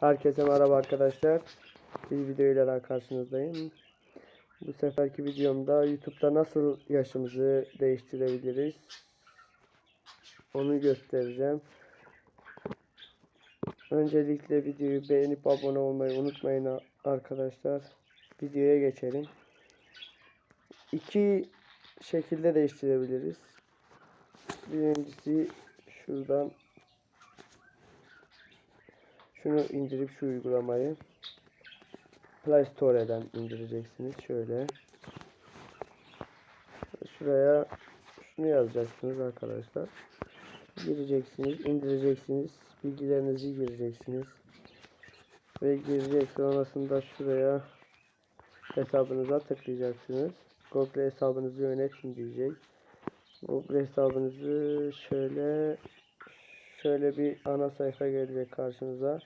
Herkese merhaba arkadaşlar. Bir videoyla daha karşınızdayım. Bu seferki videomda YouTube'da nasıl yaşımızı değiştirebiliriz onu göstereceğim. Öncelikle videoyu beğenip abone olmayı unutmayın arkadaşlar. Videoya geçelim. İki şekilde değiştirebiliriz. Birincisi şuradan şunu indirip şu uygulamayı Play Store'dan indireceksiniz. Şöyle. Şuraya şunu yazacaksınız arkadaşlar. Gireceksiniz, indireceksiniz. Bilgilerinizi gireceksiniz. Ve girecek sonrasında şuraya hesabınıza tıklayacaksınız. Google hesabınızı yönetin diyecek. Google hesabınızı şöyle şöyle bir ana sayfa gelecek karşınıza.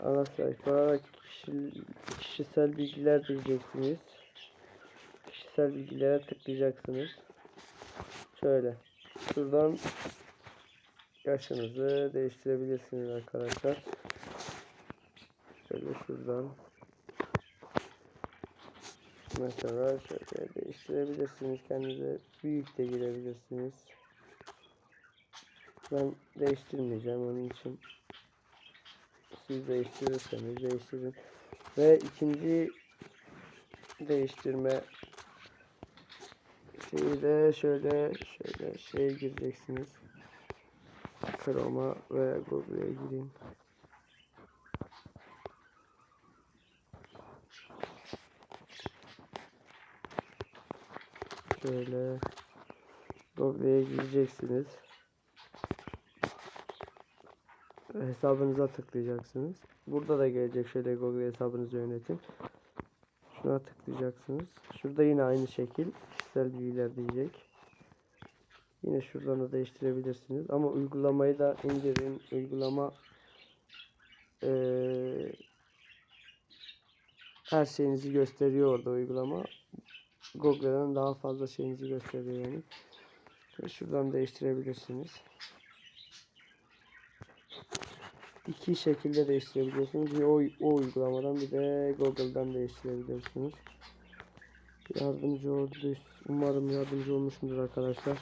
Ana sayfa kişi- kişisel bilgiler diyeceksiniz. Kişisel bilgilere tıklayacaksınız. Şöyle. Şuradan yaşınızı değiştirebilirsiniz arkadaşlar. Şöyle şuradan. Mesela şöyle değiştirebilirsiniz. Kendinize büyük de girebilirsiniz. Ben değiştirmeyeceğim onun için. Siz değiştirirseniz değiştirin. Ve ikinci değiştirme şeyi de şöyle şöyle şeye gireceksiniz. Chrome'a ve Google'e gireyim. Şöyle Google'e gireceksiniz. Hesabınıza tıklayacaksınız. Burada da gelecek şöyle Google hesabınızı yönetin. Şuna tıklayacaksınız. Şurada yine aynı şekil kişisel bilgiler diyecek. Yine şuradan da değiştirebilirsiniz. Ama uygulamayı da indirin. Uygulama eee, her şeyinizi gösteriyor orada uygulama. Google'dan daha fazla şeyinizi gösteriyor yani. Şuradan değiştirebilirsiniz. İki şekilde değiştirebiliyorsunuz. Bir o, o uygulamadan bir de Google'dan değiştirebilirsiniz. Yardımcı oldu. Umarım yardımcı olmuşumdur arkadaşlar.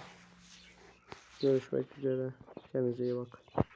Görüşmek üzere. Kendinize iyi bakın.